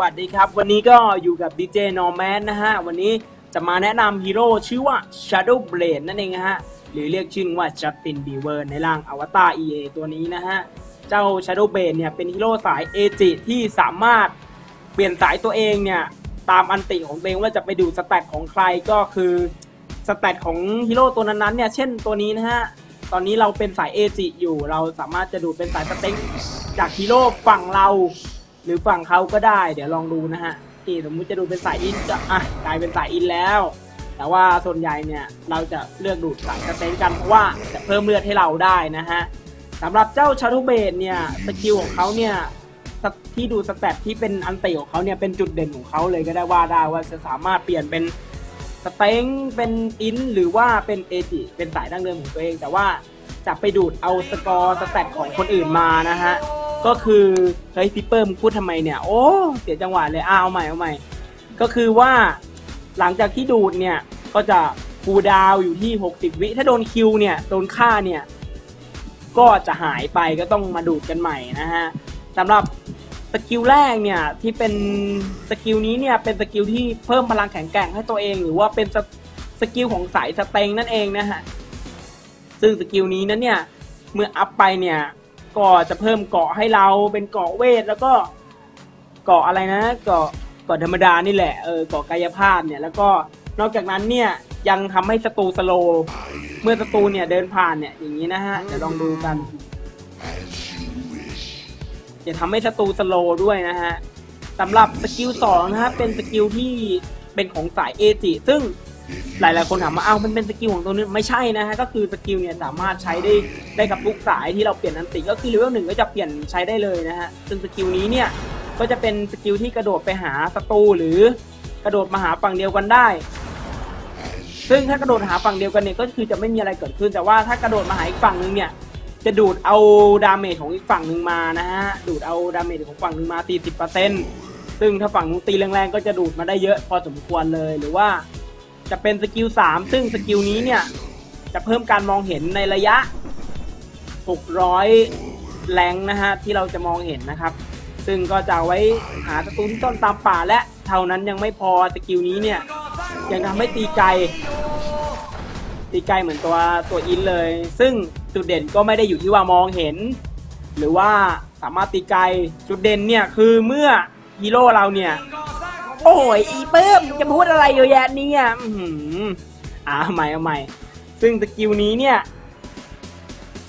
วัสดีครับ วันนี้ก็อยู่กับดีเจนอร์แมนนะฮะ วันนี้จะมาแนะนำฮีโร่ชื่อว่า Shadow Blade นั่นเองนะฮะ หรือเรียกชื่อว่า Justin Bieber ในร่างอวตาร EA ตัวนี้นะฮะ เจ้า Shadow Blade เนี่ยเป็นฮีโร่สายเอจิที่สามารถเปลี่ยนสายตัวเองเนี่ยตามอันติของตัวเองว่าจะไปดูสแตทของใครก็คือสแตทของฮีโร่ตัวนั้นๆเนี่ยเช่นตัวนี้นะฮะตอนนี้เราเป็นสายเอจิอยู่ เราสามารถจะดูเป็นสายสเต็งจากฮีโร่ฝั่งเรา หรือฝั่งเขาก็ได้ เดี๋ยวลองดูนะฮะที่สมมุติจะดูเป็นสายอินก็อะกลายเป็นสายอินแล้ว แต่ว่าส่วนใหญ่เนี่ยเราจะเลือกดูดสายสเต็งกันเพราะว่าจะเพิ่มเลือดให้เราได้นะฮะสำหรับเจ้าชาร์ b เบดเนี่ยสกิลของเขาเนี่ยที่ดูสแตทที่เป็นอันติของเขาเนี่ยเป็นจุดเด่นของเขาเลยก็ได้ว่าได้ว่าจะสามารถเปลี่ยนเป็นสเต็งเป็นอินหรือว่าเป็นเอจิเป็นสายดั้งเดิมของตัวเอง แต่ว่าจะไปดูดเอาสกอร์สแตทของคนอื่นมานะฮะ ก็คือเฮ้ยพิเปอร์มึงพูดทำไมเนี่ย โอ้ เสียจังหวะเลยอ้าเอาใหม่เอาใหม่ ก็คือว่าหลังจากที่ดูดเนี่ย ก็จะฟูดาวอยู่ที่ 60 วิ ถ้าโดนคิวเนี่ย โดนฆ่าเนี่ย ก็จะหายไปก็ต้องมาดูดกันใหม่นะฮะสำหรับสกิลแรกเนี่ย ที่เป็นสกิลนี้เนี่ย เป็นสกิลที่เพิ่มพลังแข็งแกร่งให้ตัวเอง หรือว่าเป็นสสกิลของสายสเต็งนั่นเองนะฮะ ซึ่งสกิลนี้นั้นเนี่ย เมื่ออัพไปเนี่ย ก็จะเพิ่มเกาะให้เราเป็นเกาะเวทแล้วก็เกาะอะไรนะเกาะเกาะธรรมดานี่แหละเออเกาะกายภาพเนี่ยแล้วก็นอกจากนั้นเนี่ยยังทำให้ศัตรูสโลเมื่อศัตรูเนี่ยเดินผ่านเนี่ยอย่างนี้นะฮะเดี๋ยวลองดูกันจะทำให้ศัตรูสโลด้วยนะฮะสำหรับสกิลสองนะฮะเป็นสกิลที่เป็นของสายเอจิซึ่ง หลายๆคนถามว่าอ้าวมันเป็นสกิลของตัวนี้ไม่ใช่นะฮะก็คือสกิลเนี่ยสามารถใช้ได้ได้กับทุกสายที่เราเปลี่ยนอันติก็คือเลเวลหนึ่งก็จะเปลี่ยนใช้ได้เลยนะฮะซึ่งสกิลนี้เนี่ยก็จะเป็นสกิลที่กระโดดไปหาศัตรูหรือกระโดดมาหาฝั่งเดียวกันได้ ซึ่งถ้ากระโดดหาฝั่งเดียวกันเนี่ยก็คือจะไม่มีอะไรเกิดขึ้น แต่ว่าถ้ากระโดดมาหาอีกฝั่งหนึ่งเนี่ยจะดูดเอาดาเมจของอีกฝั่งหนึ่งมานะฮะดูดเอาดาเมจของฝั่งหนึ่งมา40%ซึ่งถ้าฝั่งนู้นตีแรงๆก็จะดูดมาได้เยอะพอสมควรเลยหรือว่า จะเป็นสกิล 3 ซึ่งสกิลนี้เนี่ย จะเพิ่มการมองเห็นในระยะ 600 แรงนะฮะ ที่เราจะมองเห็นนะครับ ซึ่งก็จะไว้หาศัตรูที่ต้นตามป่าและเท่านั้นยังไม่พอสกิลนี้เนี่ย ยังทำให้ตีไกล ตีไกลเหมือนตัวตัวอินเลย ซึ่งจุดเด่นก็ไม่ได้อยู่ที่ว่ามองเห็น หรือว่าสามารถตีไกลจุดเด่นเนี่ยคือเมื่อฮีโร่เราเนี่ย โอ้ยอีเปิ้มจะพูดอะไรเยอะแยะเนี่ยอือหืออ่าเอาใหม่เอาใหม่ ซึ่งสกิลนี้เนี่ย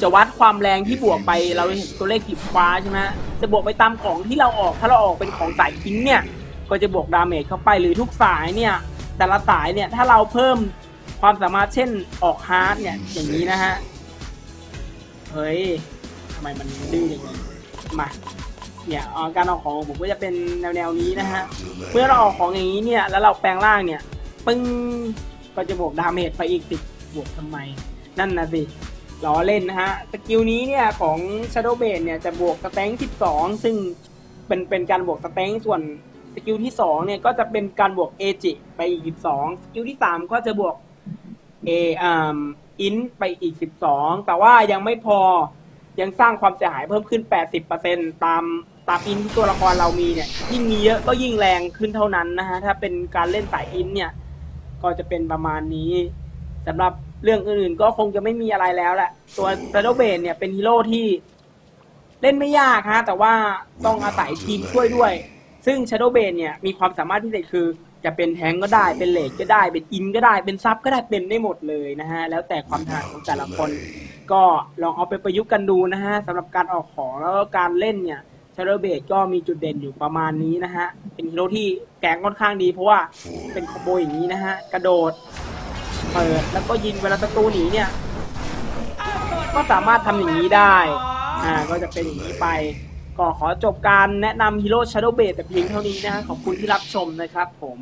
จะวัดความแรงที่บวกไปเราเห็นตัวเลขขีดฟ้าใช่ไหมจะบวกไปตามของที่เราออกถ้าเราออกเป็นของสายทิ้งเนี่ย ก็จะบวกดาเมจเข้าไปหรือทุกสายเนี่ย แต่ละสายเนี่ยถ้าเราเพิ่มความสามารถเช่นออกฮาร์ดเนี่ยอย่างนี้นะฮะ เฮ้ยทำไมมันดื้ออย่างนี้มา เนี่ยการออกของผมก็จะเป็นแนวแนวๆนี้นะฮะเมื่อเราออกของอย่างนี้เนี่ยแล้วเราแปลงร่างเนี่ยปึ้งก็จะบวกดาเมจไปอีกสิดบวกทำไม นั่นนะสิล้อเล่นนะฮะสกิลนี้เนี่ยของ Shadow b a s e เนี่ยจะบวกสเต็ง12 ซึ่งเป็นเป็นการบวกสเต็งส่วนสกิลที่2เนี่ยก็จะเป็นการบวกเอจิไปอีก 12 สกิลที่ 3 ก็จะบวกเออินไปอีก 12 แต่ว่ายังไม่พอยังสร้างความเสียหายเพิ่มขึ้น 80%ตาม ตามอินที่ตัวละครเรามีเนี่ย ยิ่งมีเยอะก็ยิ่งแรงขึ้นเท่านั้นนะฮะถ้าเป็นการเล่นสายอินเนี่ย ก็จะเป็นประมาณนี้สำหรับเรื่องอื่นๆก็คงจะไม่มีอะไรแล้วแหละตัว Shadow b a s e เนี่ยเป็นฮีโร่ที่เล่นไม่ยากฮะแต่ว่าต้องอาศัยทีมช่วยด้วย ซึ่ง Shadow b a s e เนี่ยมีความสามารถพิเศษคือจะเป็นแทงก์ก็ได้เป็นเลดก็ได้ เป็นอินก็ได้เป็นซับก็ได้เป็นได้หมดเลยนะฮะ แล้วแต่ความถนัดของแต่ละคน ก็ลองเอาไปประยุกต์กันดูนะฮะสำหรับการออกของแล้วก็การเล่นเนี่ย ชาร์เบดก็มีจุดเด่นอยู่ประมาณนี้นะฮะ เป็นฮีโร่ที่แกงค่อนข้างดีเพราะว่าเป็นคอมโบอย่างนี้นะฮะ กระโดด เปิดแล้วก็ยิงเวลาศัตรูหนีเนี่ย ก็สามารถทำอย่างนี้ได้ อ่า ก็จะเป็นอย่างนี้ไป ก็ขอจบการแนะนำฮีโร่ชาร์เบดแต่เพียงเท่านี้นะฮะ ขอบคุณที่รับชมนะครับผม